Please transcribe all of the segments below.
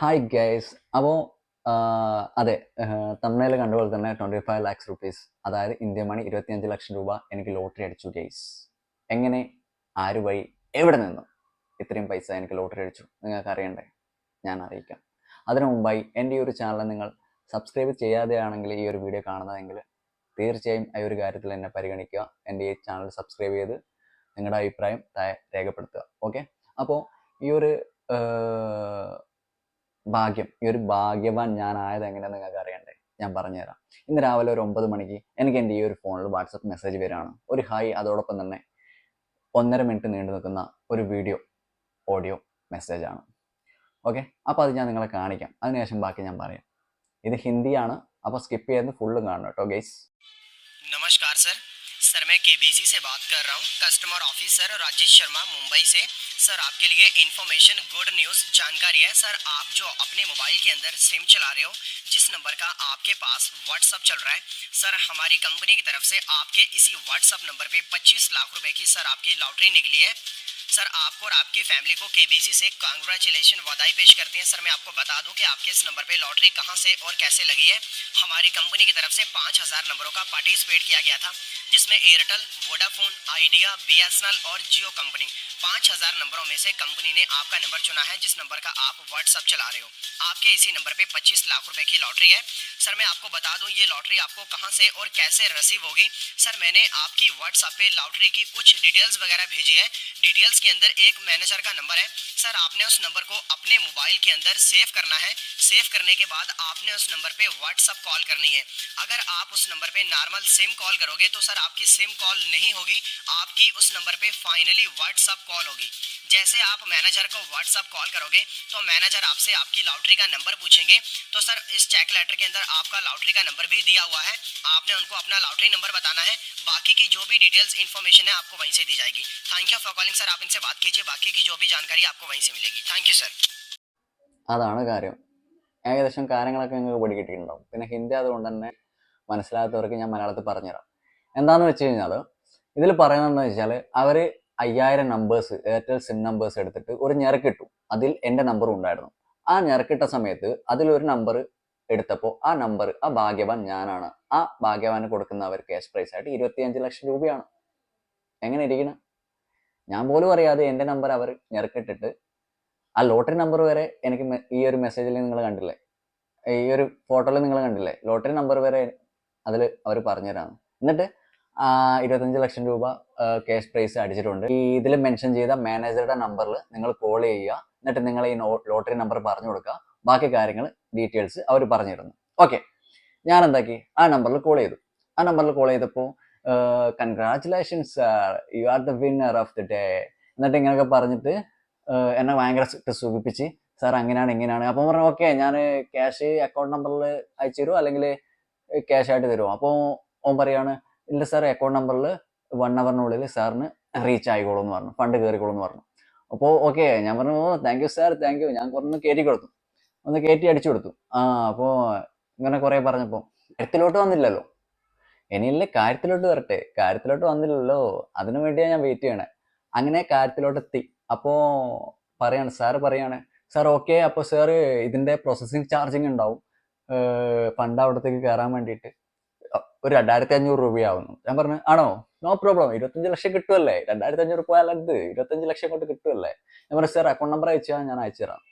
Hi guys അപ്പോൾ അതെ തമിഴിൽ കണ്ടുപോലെ തന്നെ ട്വന്റി ഫൈവ് ലാക്സ് റുപ്പീസ് അതായത് ഇന്ത്യ മണി ഇരുപത്തിയഞ്ച് ലക്ഷം രൂപ എനിക്ക് ലോട്ടറി അടിച്ചു ഗൈസ് എങ്ങനെ? ആര് വഴി? എവിടെ നിന്നും? ഇത്രയും പൈസ എനിക്ക് ലോട്ടറി അടിച്ചു. നിങ്ങൾക്ക് അറിയണ്ടേ? ഞാൻ അറിയിക്കാം. അതിനു മുമ്പായി എന്റെ ഈ ഒരു ചാനൽ നിങ്ങൾ സബ്സ്ക്രൈബ് ചെയ്യാതെയാണെങ്കിൽ ഈ ഒരു വീഡിയോ കാണുന്നതെങ്കിൽ തീർച്ചയായും ഈ ഒരു കാര്യത്തിൽ എന്നെ പരിഗണിക്കുക. എന്റെ ഈ ചാനൽ സബ്സ്ക്രൈബ് ചെയ്ത് നിങ്ങളുടെ അഭിപ്രായം രേഖപ്പെടുത്തുക. ഓക്കെ അപ്പോൾ ഈ ഒരു ഭാഗ്യം. ഈ ഒരു ഭാഗ്യവാൻ ഞാൻ ആയത് എങ്ങനെയാണെന്ന് നിങ്ങൾക്ക് അറിയണ്ടേ? ഞാൻ പറഞ്ഞുതരാം. ഇന്ന് രാവിലെ ഒരു ഒമ്പത് മണിക്ക് എനിക്ക് എന്റെ ഈ ഒരു ഫോണിൽ വാട്സപ്പ് മെസ്സേജ് വരികയാണ്. ഒരു ഹായ് അതോടൊപ്പം തന്നെ ഒന്നര മിനിറ്റ് നീണ്ടു നിൽക്കുന്ന ഒരു വീഡിയോ ഓഡിയോ മെസ്സേജാണ് ഓക്കെ അപ്പോൾ അത് ഞാൻ നിങ്ങളെ കാണിക്കാം. അതിനുശേഷം ബാക്കി ഞാൻ പറയാം. ഇത് ഹിന്ദിയാണ്. അപ്പോൾ സ്കിപ്പ് ചെയ്യുന്നത് ഫുള്ളും കാണണം കേട്ടോ ഗൈസ് നമസ്കാർ സർ सर, मैं केबीसी से बात कर रहा हूँ। कस्टमर ऑफिसर राजेश शर्मा, मुंबई से। सर, आपके लिए इन्फॉर्मेशन गुड न्यूज़ जानकारी है। सर, आप जो अपने मोबाइल के अंदर सिम चला रहे हो, जिस नंबर का आपके पास व्हाट्सअप चल रहा है, सर, हमारी कंपनी की तरफ़ से आपके इसी व्हाट्सअप नंबर पे 25 लाख रुपए की, सर, आपकी लॉटरी निकली है। सर, आपको और आपकी फैमिली को केबीसी से कांग्रेचुलेशन बधाई पेश करते हैं। सर, मैं आपको बता दूँ कि आपके इस नंबर पे लॉटरी कहाँ से और कैसे लगी है। हमारी कंपनी की तरफ़ से पाँच हज़ार नंबरों का पार्टिसिपेट किया गया था, जिसमें एयरटेल वोडाफोन आइडिया बीएसएनएल और जियो कंपनी पाँच हज़ार नंबरों में से कंपनी ने आपका नंबर चुना है, जिस नंबर का आप व्हाट्सअप चला रहे हो। आपके इसी नंबर पे 25 लाख रुपए की लॉटरी है। सर, मैं आपको बता दूँ, ये लॉटरी आपको कहाँ से और कैसे रिसीव होगी। सर, मैंने आपकी व्हाट्सअप पे लॉटरी की कुछ डिटेल्स वगैरह भेजी है। डिटेल्स के अंदर एक मैनेजर का नंबर है। सर, आपने उस नंबर को अपने मोबाइल के अंदर सेव करना है। सेव करने के बाद आपने उस नंबर पे व्हाट्सअप कॉल करनी है। अगर आप उस नंबर पे नॉर्मल सिम कॉल करोगे तो सर, आपकी सिम कॉल नहीं होगी। आपकी उस नंबर पे फाइनली व्हाट्सअप कॉल होगी। जैसे आप मैनेजर को व्हाट्सअप कॉल करोगे तो मैनेजर आपसे आपकी लॉटरी का नंबर पूछेंगे। तो सर, इस चेक लेटर के अंदर आपका लॉटरी का नंबर भी दिया हुआ है। आपने उनको अपना लॉटरी नंबर बताना है। बाकी की जो भी डिटेल्स इन्फॉर्मेशन है आपको वहीं से दी जाएगी thank you for calling sir आप इनसे बात कीजिए बाकी की जो भी जानकारी आपको वहीं से मिलेगी थैंक यू सर അതാണ് കാര്യം ഏകദേശം കാര്യങ്ങളൊക്കെ നിങ്ങൾക്ക് പിടികിട്ടിയിട്ടുണ്ടാവും പിന്നെ ഹിന്ദി അതുകൊണ്ട് തന്നെ മനസ്സിലാകാത്തവർക്ക് ഞാൻ മലയാളത്തിൽ പറഞ്ഞുതരാം എന്താണെന്ന് വെച്ച് കഴിഞ്ഞാൽ ഇതിൽ പറയുന്നതെന്ന് വെച്ചാൽ അവർ അയ്യായിരം നമ്പേഴ്സ് എയർടെൽ സിം നമ്പേഴ്സ് എടുത്തിട്ട് ഒരു ഞെരക്കിട്ടു അതിൽ എൻ്റെ നമ്പറും ഉണ്ടായിരുന്നു ആ ഞെരക്കിട്ട സമയത്ത് അതിലൊരു നമ്പർ എടുത്തപ്പോൾ ആ നമ്പർ ആ ഭാഗ്യവാൻ ഞാനാണ്. ആ ഭാഗ്യവാന് കൊടുക്കുന്ന അവർ ക്യാഷ് പ്രൈസ് ആയിട്ട് ഇരുപത്തിയഞ്ച് ലക്ഷം രൂപയാണ്. എങ്ങനെ ഇരിക്കണം? ഞാൻ പോലും അറിയാതെ എന്റെ നമ്പർ അവർ ഞെറുക്കിട്ടിട്ട് ആ ലോട്ടറി നമ്പർ വരെ എനിക്ക് ഈ ഒരു മെസ്സേജിൽ നിങ്ങൾ കണ്ടില്ലേ? ഈ ഒരു ഫോട്ടോയിൽ നിങ്ങൾ കണ്ടില്ലേ? ലോട്ടറി നമ്പർ വരെ അതിൽ അവർ പറഞ്ഞുതരാണ്. എന്നിട്ട് ഇരുപത്തഞ്ച് ലക്ഷം രൂപ ക്യാഷ് പ്രൈസ് അടിച്ചിട്ടുണ്ട്. ഈ ഇതിൽ മെൻഷൻ ചെയ്ത മാനേജറുടെ നമ്പറിൽ നിങ്ങൾ കോൾ ചെയ്യുക. എന്നിട്ട് നിങ്ങൾ ഈ ലോട്ടറി നമ്പർ പറഞ്ഞു കൊടുക്കുക. ബാക്കി കാര്യങ്ങൾ ഡീറ്റെയിൽസ് അവർ പറഞ്ഞു തരുന്നു ഓക്കെ ഞാൻ എന്താക്കി ആ നമ്പറിൽ കോൾ ചെയ്തു. ആ നമ്പറിൽ കോൾ ചെയ്തപ്പോൾ congratulations sir you are the winner of the day എന്നിട്ട് ഇങ്ങനെയൊക്കെ പറഞ്ഞിട്ട് എന്നെ ഭയങ്കര സൂചിപ്പിച്ച് സാർ അങ്ങനെയാണ് ഇങ്ങനെയാണ്. അപ്പം പറഞ്ഞു ഓക്കെ ഞാൻ ക്യാഷ് അക്കൗണ്ട് നമ്പറിൽ അയച്ചു തരുമോ അല്ലെങ്കിൽ ക്യാഷ് ആയിട്ട് തരുമോ അപ്പോൾ ഓൻ പറയാണ് ഇല്ല സാർ അക്കൗണ്ട് നമ്പറിൽ വൺ അവറിനുള്ളിൽ സാറിന് റീച്ച് ആയിക്കോളൂ എന്ന് പറഞ്ഞു. ഫണ്ട് കയറിക്കോളൂ എന്ന് പറഞ്ഞു. അപ്പോൾ ഓക്കെ ഞാൻ പറഞ്ഞു ഓ thank you sir thank you ഞാൻ കുറഞ്ഞ് കയറ്റി കൊടുത്തു. ഒന്ന് കയറ്റി അടിച്ചു കൊടുത്തു. ആ അപ്പോൾ ഇങ്ങനെ കുറേ പറഞ്ഞപ്പോൾ കാര്യത്തിലോട്ട് വന്നില്ലല്ലോ. ഇനിയല്ലേ കാര്യത്തിലോട്ട് വരട്ടെ. കാര്യത്തിലോട്ട് വന്നില്ലല്ലോ. അതിനു വേണ്ടിയാണ് ഞാൻ വെയിറ്റ് ചെയ്യണേ. അങ്ങനെ കാര്യത്തിലോട്ട് എത്തി. അപ്പോൾ പറയാണ് സാറ് പറയാണ് സാർ ഓക്കെ അപ്പോൾ സാറ് ഇതിന്റെ പ്രോസസ്സിങ് ചാർജിങ് ഉണ്ടാവും. ഫണ്ട് അവിടത്തേക്ക് കയറാൻ വേണ്ടിയിട്ട്. ഒരു രണ്ടായിരത്തി അഞ്ഞൂറ് രൂപയാവുന്നു. ഞാൻ പറഞ്ഞു ആണോ? നോ പ്രോബ്ലം ഇരുപത്തഞ്ച് ലക്ഷം കിട്ടുമല്ലേ രണ്ടായിരത്തി അഞ്ഞൂറ് പോയാൽ എന്ത് ഇരുപത്തഞ്ച് ലക്ഷം കൊണ്ട് കിട്ടുമല്ലേ ഞാൻ പറഞ്ഞു സാർ അക്കൗണ്ട് നമ്പർ അയച്ചാൽ ഞാൻ അയച്ചു തരാം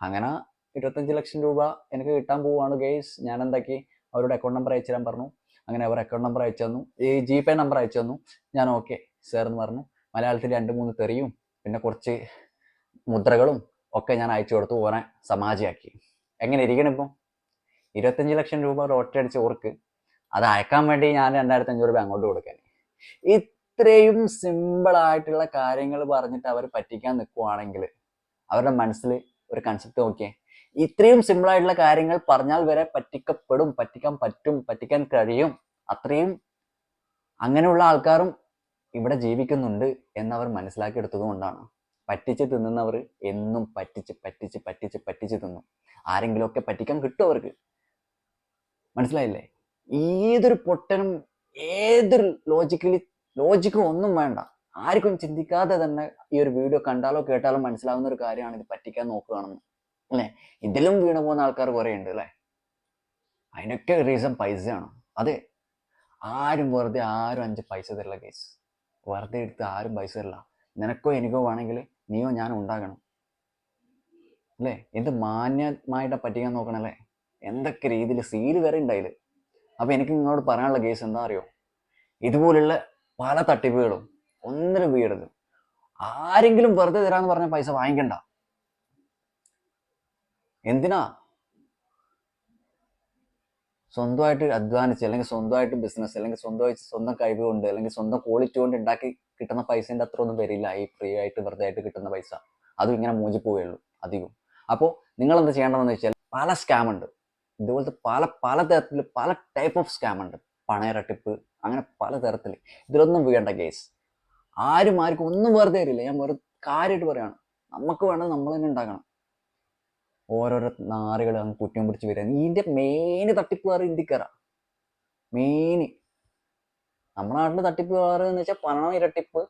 അങ്ങനെ ഇരുപത്തഞ്ച് ലക്ഷം രൂപ എനിക്ക് കിട്ടാൻ പോവുകയാണ് ഗെയ്സ് ഞാൻ എന്താക്കി അവരുടെ അക്കൗണ്ട് നമ്പർ അയച്ചു തരാൻ പറഞ്ഞു. അങ്ങനെ അവർ അക്കൗണ്ട് നമ്പർ അയച്ചു തന്നു. ഈ ജി പേ നമ്പർ അയച്ചു തന്നു. ഞാൻ ഓക്കെ സാർ എന്ന് പറഞ്ഞു. മലയാളത്തിൽ രണ്ട് മൂന്ന് തെറിയും പിന്നെ കുറച്ച് മുദ്രകളും ഒക്കെ ഞാൻ അയച്ചു കൊടുത്തു ഓനെ സമാജയാക്കി എങ്ങനെ ഇരിക്കണം ഇപ്പം? ഇരുപത്തഞ്ച് ലക്ഷം രൂപ ലോട്ടറി അടിച്ച് ഓർക്ക് അത് അയക്കാൻ വേണ്ടി ഞാൻ രണ്ടായിരത്തി അഞ്ഞൂറ് രൂപ അങ്ങോട്ട് കൊടുക്കാൻ. ഇത്രയും സിമ്പിൾ ആയിട്ടുള്ള കാര്യങ്ങൾ പറഞ്ഞിട്ട് അവർ പറ്റിക്കാൻ നിൽക്കുവാണെങ്കിൽ അവരുടെ മനസ്സിൽ ഒരു കൺസെപ്റ്റ് നോക്കിയേ. ഇത്രയും സിമ്പിൾ ആയിട്ടുള്ള കാര്യങ്ങൾ പറഞ്ഞാൽ വരെ പറ്റിക്കപ്പെടും പറ്റിക്കാൻ പറ്റും പറ്റിക്കാൻ കഴിയും. അത്രയും അങ്ങനെയുള്ള ആൾക്കാരും ഇവിടെ ജീവിക്കുന്നുണ്ട് എന്നവർ മനസ്സിലാക്കിയെടുത്തത് കൊണ്ടാണ്. പറ്റിച്ച് തിന്നുന്നവർ എന്നും പറ്റിച്ച് പറ്റിച്ച് പറ്റിച്ച് പറ്റിച്ച് തിന്നു. ആരെങ്കിലുമൊക്കെ പറ്റിക്കാൻ കിട്ടും അവർക്ക്. മനസ്സിലായില്ലേ? ഏതൊരു പൊട്ടനും ഏതൊരു ലോജിക്കലി ലോജിക്കും ഒന്നും വേണ്ട. ആർക്കും ചിന്തിക്കാതെ തന്നെ ഈ ഒരു വീഡിയോ കണ്ടാലോ കേട്ടാലോ മനസ്സിലാവുന്ന ഒരു കാര്യമാണ് ഇത് പറ്റിക്കാൻ നോക്കുകയാണെന്ന്. അല്ലേ? ഇതിലും വീണു പോകുന്ന ആൾക്കാർ കുറേ ഉണ്ട് അല്ലേ? അതിനൊക്കെ റീസൺ പൈസയാണ്. അതെ ആരും വെറുതെ ആരും അഞ്ച് പൈസ തരില്ല കേസ് വെറുതെ എടുത്ത് ആരും പൈസ തരില്ല. നിനക്കോ എനിക്കോ വേണമെങ്കിൽ നീയോ ഞാൻ ഉണ്ടാകണം. അല്ലേ? എന്ത് മാന്യമായിട്ട് പറ്റിക്കാൻ നോക്കണല്ലേ എന്തൊക്കെ രീതിയിൽ സീൽ വരെ ഉണ്ടായില്ല അപ്പോൾ എനിക്ക് നിങ്ങളോട് പറയാനുള്ള കേസ് എന്താ അറിയോ? ഇതുപോലുള്ള പല തട്ടിപ്പുകളും ഒന്നിനും വീടരുത് ആരെങ്കിലും വെറുതെ തരാമെന്ന് പറഞ്ഞ പൈസ വാങ്ങിക്കണ്ട. എന്തിനാ? സ്വന്തമായിട്ട് അധ്വാനിച്ച് അല്ലെങ്കിൽ സ്വന്തമായിട്ട് ബിസിനസ് അല്ലെങ്കിൽ സ്വന്തമായിട്ട് സ്വന്തം കഴിവ് കൊണ്ട് അല്ലെങ്കിൽ സ്വന്തം ക്വാളിറ്റി കൊണ്ട് ഉണ്ടാക്കി കിട്ടുന്ന പൈസേന്റെ അത്ര ഒന്നും വരില്ല. ഈ ഫ്രീ ആയിട്ട് വെറുതെ ആയിട്ട് കിട്ടുന്ന പൈസ. അതും ഇങ്ങനെ മൂഞ്ചി പോവുകയുള്ളൂ അധികം അപ്പോൾ നിങ്ങൾ എന്താ ചെയ്യേണ്ടതെന്ന് വെച്ചാൽ പല സ്കാം ഉണ്ട്. ഇതുപോലത്തെ പല പല തരത്തിൽ പല ടൈപ്പ് ഓഫ് സ്കാം ഉണ്ട്. പണയരട്ടിപ്പ് അങ്ങനെ പല തരത്തിൽ ഇതിലൊന്നും വീഴേണ്ട കേസ് ആരും ആർക്കും ഒന്നും വെറുതെ തരില്ല ഞാൻ വെറുതെ കാര്യമായിട്ട് പറയാണ്. നമുക്ക് വേണ്ടത് നമ്മൾ തന്നെ ഉണ്ടാക്കണം. ഓരോരോ നാറുകൾ അങ്ങ് കുറ്റം പിടിച്ച് വരിക ഇതിന്റെ മെയിൻ തട്ടിപ്പുകാർ ഇന്ത്യക്കാരാ. മെയിന് നമ്മുടെ നാട്ടിൽ തട്ടിപ്പുകാർ എന്ന് വെച്ചാൽ പണം ഇരട്ടിപ്പ്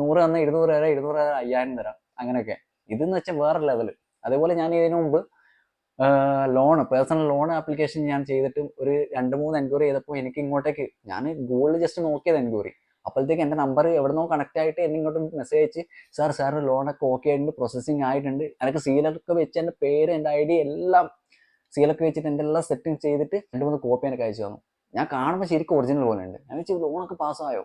നൂറ് തന്ന ഇരുന്നൂറ് തരാം ഇരുന്നൂറ് തരാം അയ്യായിരം തരാം അങ്ങനെയൊക്കെ. ഇതെന്ന് വെച്ചാൽ വേറെ ലെവൽ അതേപോലെ ഞാൻ ഇതിനു മുമ്പ് ലോണ് പേഴ്സണൽ ലോൺ ആപ്ലിക്കേഷൻ ഞാൻ ചെയ്തിട്ട് ഒരു രണ്ട് മൂന്ന് എൻക്വയറി ചെയ്തപ്പോൾ എനിക്ക് ഇങ്ങോട്ടേക്ക് ഞാൻ ഗൂഗിളിൽ ജസ്റ്റ് നോക്കിയത് എൻക്വയറി അപ്പോഴത്തേക്ക് എന്റെ നമ്പർ എവിടെന്നോ കണക്ട് ആയിട്ട് എന്നെ ഇങ്ങോട്ട് മെസ്സേജ് അയച്ച് സാർ സാർ ലോണൊക്കെ ഓക്കെ ആയിട്ടുണ്ട് പ്രോസസ്സിങ് ആയിട്ടുണ്ട്. എനിക്ക് സീലൊക്കെ വെച്ച് എന്റെ പേര് എന്റെ ഐ ഡി എല്ലാം സീലൊക്കെ വെച്ചിട്ട് എന്റെ എല്ലാം സെറ്റിംഗ് ചെയ്തിട്ട് രണ്ട് മൂന്ന് കോപ്പി എനിക്ക് അയച്ചു തന്നു. ഞാൻ കാണുമ്പോൾ ശരിക്കും ഒറിജിനൽ പോലെ ഉണ്ട്. ഞാൻ വെച്ചു ലോണൊക്കെ പാസ്സായോ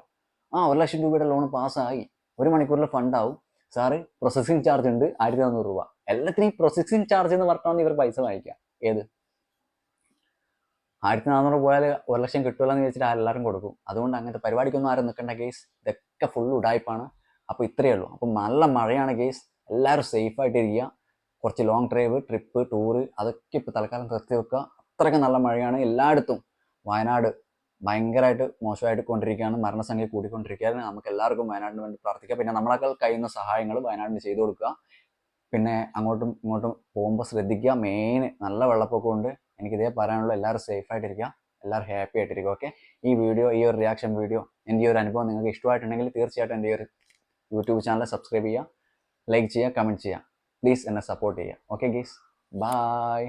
ആ ഒരു ലക്ഷം രൂപയുടെ ലോൺ പാസ്സായി ഒരു മണിക്കൂറിൽ ഫണ്ടാവും സാറ് പ്രോസസ്സിങ് ചാർജ് ഉണ്ട് ആയിരത്തി നാനൂറ് രൂപ. എല്ലാത്തിനും പ്രോസസ്സിങ് ചാർജ് എന്ന് പറഞ്ഞാൽ ഇവർ പൈസ വാങ്ങിക്കുക. ഏത്? ആയിരത്തി നാനൂറ് പോയാൽ ഒരു ലക്ഷം കിട്ടുമല്ലോ എന്ന് ചോദിച്ചിട്ട് എല്ലാവരും കൊടുക്കും. അതുകൊണ്ട് അങ്ങനത്തെ പരിപാടിക്കൊന്നും ആരും നിൽക്കേണ്ട കേസ് ഇതൊക്കെ ഫുൾ ഉടായ്പാണ് അപ്പോൾ ഇത്രയേ ഉള്ളൂ. അപ്പം നല്ല മഴയാണ് കേസ് എല്ലാവരും സേഫായിട്ട് ഇരിക്കുക കുറച്ച് ലോങ് ഡ്രൈവ് ട്രിപ്പ് ടൂറ് അതൊക്കെ ഇപ്പോൾ തൽക്കാലം നിർത്തി വെക്കുക. അത്രയ്ക്ക് നല്ല മഴയാണ്. എല്ലായിടത്തും വയനാട് ഭയങ്കരമായിട്ട് മോശമായിട്ട് കൊണ്ടിരിക്കുകയാണ്. മരണസംഖ്യ കൂടിക്കൊണ്ടിരിക്കുകയാണ്. നമുക്ക് എല്ലാവർക്കും വയനാടിന് വേണ്ടി പ്രാർത്ഥിക്കാം പിന്നെ നമ്മളെക്കാൾ കഴിയുന്ന സഹായങ്ങൾ വയനാടിന് ചെയ്തു കൊടുക്കുക. പിന്നെ അങ്ങോട്ടും ഇങ്ങോട്ടും പോകുമ്പോൾ ശ്രദ്ധിക്കുക. മെയിൻ നല്ല വെള്ളപ്പൊക്കമുണ്ട്. എനിക്ക് ഇതേ പറയാനുള്ള എല്ലാവരും സേഫ് ആയിട്ടിരിക്കുക എല്ലാവരും ഹാപ്പി ആയിട്ടിരിക്കുക ഓക്കെ ഈ വീഡിയോ ഈ ഒരു റിയാക്ഷൻ വീഡിയോ എന്റെ ഈ ഒരു അനുഭവം നിങ്ങൾക്ക് ഇഷ്ടമായിട്ടുണ്ടെങ്കിൽ തീർച്ചയായിട്ടും എന്റെ ഈ ഒരു യൂട്യൂബ് ചാനൽ സബ്സ്ക്രൈബ് ചെയ്യുക ലൈക്ക് ചെയ്യുക കമന്റ് ചെയ്യുക. പ്ലീസ് എന്നെ സപ്പോർട്ട് ചെയ്യുക. Okay guys bye